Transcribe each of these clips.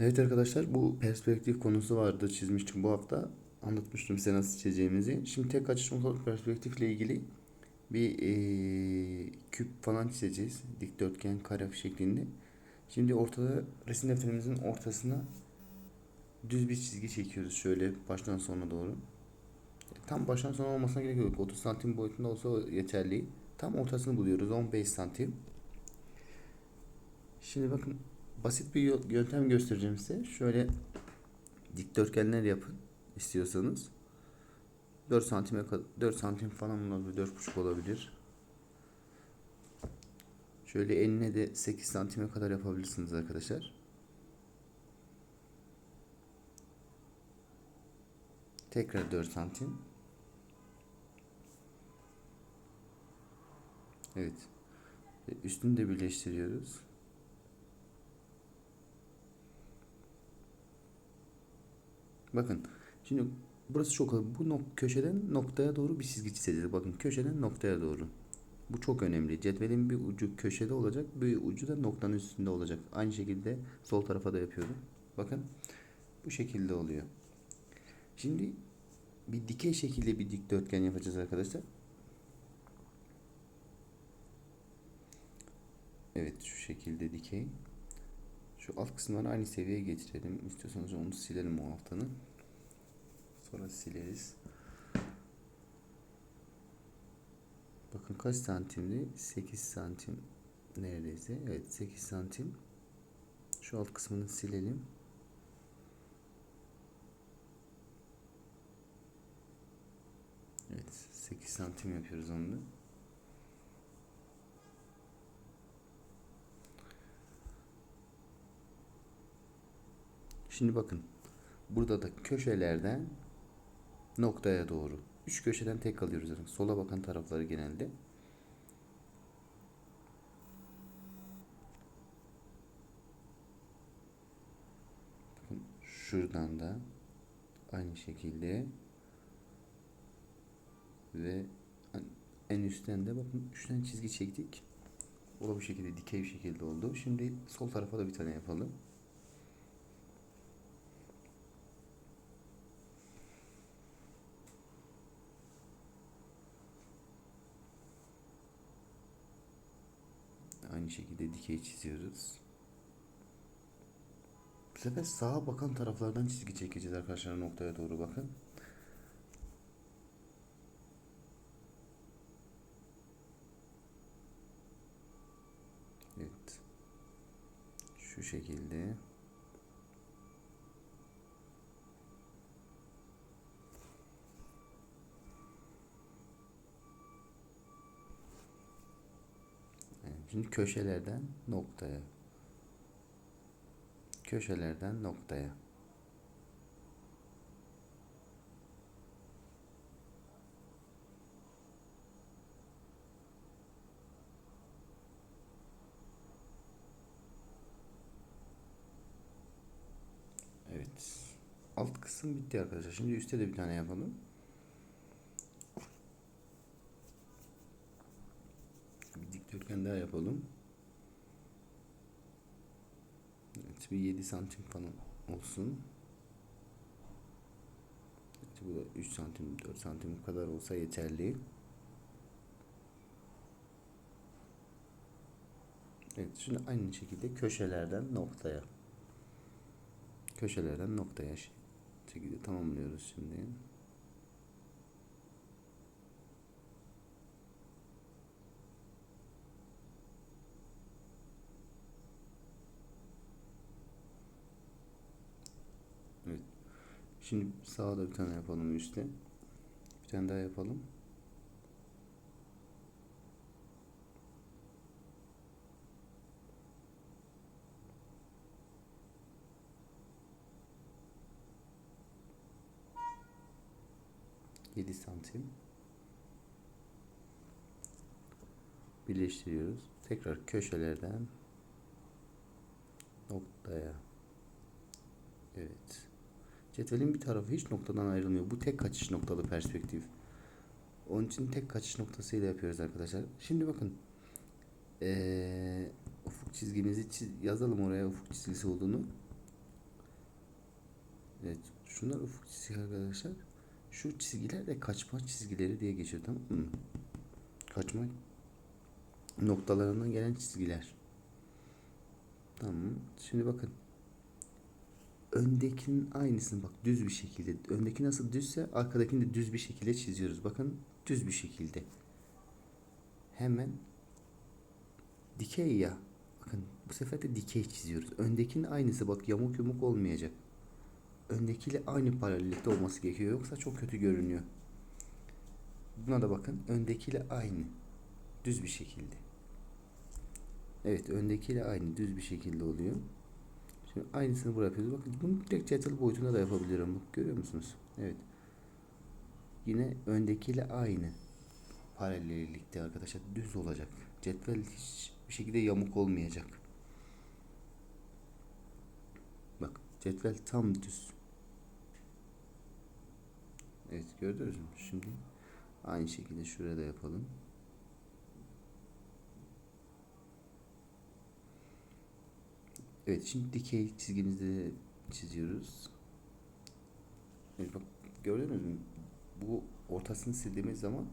Evet arkadaşlar bu perspektif konusu vardı çizmiştim bu hafta. Anlatmıştım size nasıl çizeceğimizi. Şimdi tek açı noktalı perspektifle ilgili bir eee, küp falan çizeceğiz. Dikdörtgen, kare şeklinde. Şimdi ortada resim defterimizin ortasına düz bir çizgi çekiyoruz şöyle baştan sona doğru. Tam baştan sona olmasına gerek yok. 30 santim boyutunda olsa yeterli. Tam ortasını buluyoruz 15 santim. Şimdi bakın basit bir yöntem göstereceğim size. Şöyle dikdörtgenler yapın istiyorsanız. 4 santime kadar 4 santim falan olabilir, 4,5 olabilir. Şöyle eline de 8 santime kadar yapabilirsiniz arkadaşlar. Tekrar 4 santim. Evet. Ve Üstünü de birleştiriyoruz. Bakın şimdi burası çok bu nok köşeden noktaya doğru bir çizgi çizeceğiz. Bakın köşeden noktaya doğru. Bu çok önemli. Cetvelin bir ucu köşede olacak, bir ucu da noktanın üstünde olacak. Aynı şekilde sol tarafa da yapıyorum. Bakın bu şekilde oluyor. Şimdi bir dikey şekilde bir dikdörtgen yapacağız arkadaşlar. Evet şu şekilde dikey. Şu alt kısımları aynı seviyeye getirelim. İstiyorsanız onu silelim o altını. Sonra sileriz. Bakın kaç santimdi? 8 santim neredeyse. Evet 8 santim. Şu alt kısmını silelim. Evet 8 santim yapıyoruz onu da. Şimdi bakın. Burada da köşelerden noktaya doğru. Üç köşeden tek alıyoruz zaten. Sola bakan tarafları genelde. Bakın şuradan da aynı şekilde ve en üstten de bakın üçten çizgi çektik. O da bu şekilde dikey bir şekilde oldu. Şimdi sol tarafa da bir tane yapalım. Aynı şekilde dikey çiziyoruz. Bu sefer sağa bakan taraflardan çizgi çekeceğiz arkadaşlar noktaya doğru bakın. Evet. Şu şekilde. Evet, Şimdi köşelerden noktaya. Köşelerden noktaya. Evet. Alt kısım bitti arkadaşlar. Şimdi üstte de bir tane yapalım. Dikdörtgen daha yapalım. Evet, bir 7 santim falan olsun. Evet, bu da 3 santim, 4 santim kadar olsa yeterli. Evet, şimdi aynı şekilde köşelerden noktaya. Köşelerden noktaya şekilde tamamlıyoruz şimdi. Evet. Şimdi sağda bir tane yapalım üstte. Bir tane daha yapalım. Yedi santim. Birleştiriyoruz. Tekrar köşelerden noktaya. Evet. Cetvelin bir tarafı hiç noktadan ayrılmıyor. Bu tek kaçış noktalı perspektif. Onun için tek kaçış noktasıyla yapıyoruz arkadaşlar. Şimdi bakın. Ee, ufuk çizgimizi çiz- yazalım oraya ufuk çizgisi olduğunu. Evet, şunlar ufuk çizgi arkadaşlar. Şu çizgiler de kaçma çizgileri diye geçiyor tamam mı? Kaçma noktalarından gelen çizgiler. Tamam. Şimdi bakın. Öndekinin aynısını bak düz bir şekilde. Öndeki nasıl düzse arkadakini de düz bir şekilde çiziyoruz. Bakın düz bir şekilde. Hemen dikey ya. Bakın bu sefer de dikey çiziyoruz. Öndekinin aynısı bak yamuk yumuk olmayacak. Öndekiyle aynı paralellikte olması gerekiyor. Yoksa çok kötü görünüyor. Buna da bakın. Öndekiyle aynı. Düz bir şekilde. Evet öndekiyle aynı düz bir şekilde oluyor. Şimdi aynısını buraya yapıyoruz. Bakın bunu direkt cetvel boyutunda da yapabilirim. Bak görüyor musunuz? Evet. Yine öndekiyle aynı paralellikte arkadaşlar düz olacak. Cetvel hiç bir şekilde yamuk olmayacak. Bak cetvel tam düz. Evet gördünüz mü? Şimdi aynı şekilde şuraya da yapalım. Evet şimdi dikey çizgimizde de çiziyoruz. Evet bak gördünüz mü? Bu ortasını sildiğimiz zaman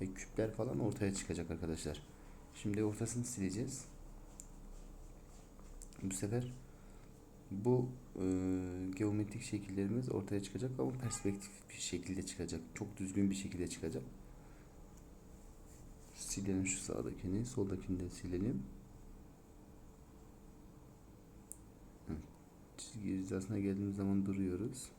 e, küpler falan ortaya çıkacak arkadaşlar. Şimdi ortasını sileceğiz. Bu sefer bu e, geometrik şekillerimiz ortaya çıkacak ama perspektif bir şekilde çıkacak. Çok düzgün bir şekilde çıkacak. Silelim şu sağdakini, soldakini de silelim. Çizgi hizasına geldiğimiz zaman duruyoruz.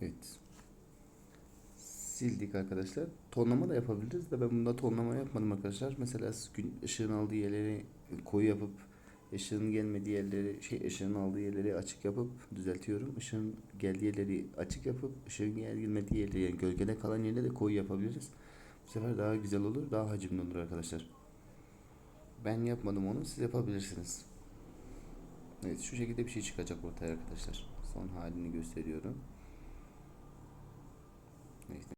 Evet. Sildik arkadaşlar. Tonlama da yapabiliriz de ben bunda tonlama yapmadım arkadaşlar. Mesela gün ışığın aldığı yerleri koyu yapıp ışığın gelmediği yerleri şey ışığın aldığı yerleri açık yapıp düzeltiyorum. Işığın geldiği yerleri açık yapıp ışığın gel gelmediği yerleri yani gölgede kalan yerleri de koyu yapabiliriz. Bu sefer daha güzel olur, daha hacimli olur arkadaşlar. Ben yapmadım onu, siz yapabilirsiniz. Evet, şu şekilde bir şey çıkacak ortaya arkadaşlar. Son halini gösteriyorum. Evet.